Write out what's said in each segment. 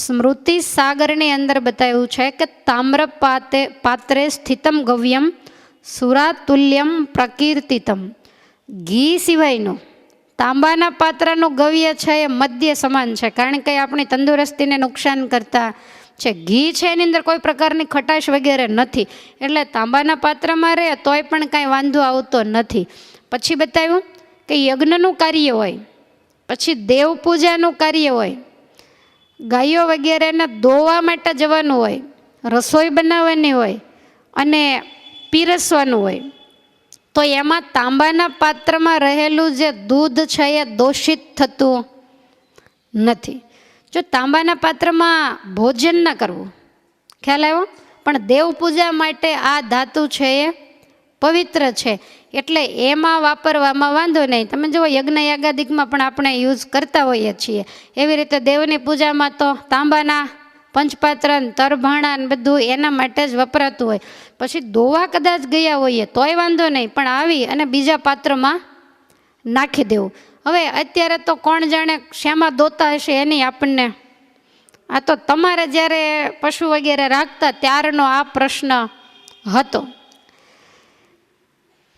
સ્મૃતિ સાગરની અંદર બતાવ્યું છે કે તામ્ર પાતે પાત્રે સ્થિતમ ગવ્યમ, સુરાતુલ્યમ પ્રકીર્તિતમ. ઘી સિવાયનું તાંબાના પાત્રનું ગવ્ય છે એ મધ્ય સમાન છે, કારણ કે આપણી તંદુરસ્તીને નુકસાન કરતા છે. ઘી છે એની અંદર કોઈ પ્રકારની ખટાશ વગેરે નથી, એટલે તાંબાના પાત્રમાં રહે તોય પણ કાંઈ વાંધો આવતો નથી. પછી બતાવ્યું કે યજ્ઞનું કાર્ય હોય, પછી દેવ પૂજાનું કાર્ય હોય ગાયો વગેરેને દોવા માટે જવાનું હોય, રસોઈ બનાવવાની હોય અને પીરસવાનું હોય, તો એમાં તાંબાના પાત્રમાં રહેલું જે દૂધ છે એ દોષિત થતું નથી. જો તાંબાના પાત્રમાં ભોજન ન કરવું, ખ્યાલ આવ્યો? પણ દેવ પૂજા માટે આ ધાતુ છે એ પવિત્ર છે. એટલે એમાં વાપરવામાં વાંધો નહીં. તમે જુઓ યજ્ઞ યાગાદિકમાં પણ આપણે યુઝ કરતા હોઈએ છીએ. એવી રીતે દેવની પૂજામાં તો તાંબાના, પંચપાત્ર ને તરભાણા ને બધું એના માટે જ વપરાતું હોય. પછી દોવા કદાચ ગયા હોઈએ, તોય વાંધો નહીં. પણ આવી અને બીજા પાત્રમાં નાખી દેવું. હવે અત્યારે તો કોણ જાણે શ્યામાં દોતા હશે એની આપણને? આ તો તમારે જ્યારે પશુ વગેરે રાખતા ત્યારનો આ પ્રશ્ન હતો.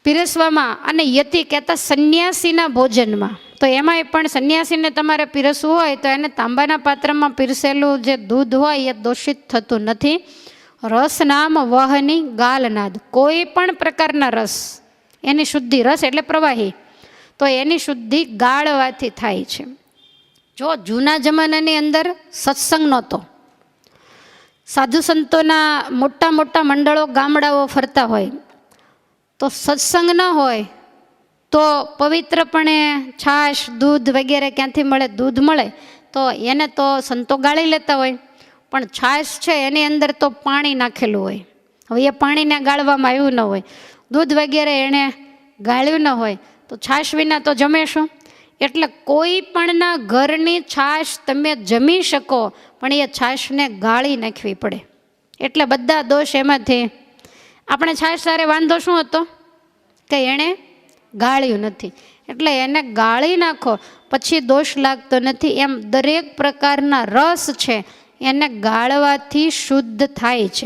પીરસવામાં અને યતિ કહેતા સંન્યાસીના ભોજનમાં. તો એમાંય પણ સંન્યાસીને તમારે પીરસવું હોય તો એને તાંબાના પાત્રમાં પીરસેલું જે દૂધ હોય એ દોષિત થતું નથી. રસ નામ વહની ગાલનાદ. કોઈ પણ પ્રકારના રસ, એની શુદ્ધિ રસ એટલે પ્રવાહી, તો એની શુદ્ધિ ગાળવાથી થાય છે. જો જૂના જમાનાની અંદર સત્સંગ નહોતો. સાધુ સંતોના મોટા મોટા મંડળો ગામડાઓ ફરતા હોય. તો સત્સંગ ન હોય, તો પવિત્રપણે છાશ, દૂધ વગેરે ક્યાંથી મળે? દૂધ મળે. તો એને તો સંતો ગાળી લેતા હોય, પણ છાશ છે એની અંદર તો પાણી નાખેલું હોય. હવે એ પાણીને ગાળવામાં આવ્યું ન હોય. દૂધ વગેરે એણે ગાળ્યું ન હોય, તો છાશ વિના તો જમે શું? એટલે કોઈ પણના ઘરની છાશ તમે જમી શકો, પણ એ છાશને ગાળી નાખવી પડે. એટલે બધા દોષ એમાંથી. આપણે છાશ સારે વાંધો શું હતો? કે એણે ગાળ્યું નથી. એટલે એને ગાળી નાખો, પછી દોષ લાગતો નથી. એમ દરેક પ્રકારના રસ છે, એને ગાળવાથી શુદ્ધ થાય છે.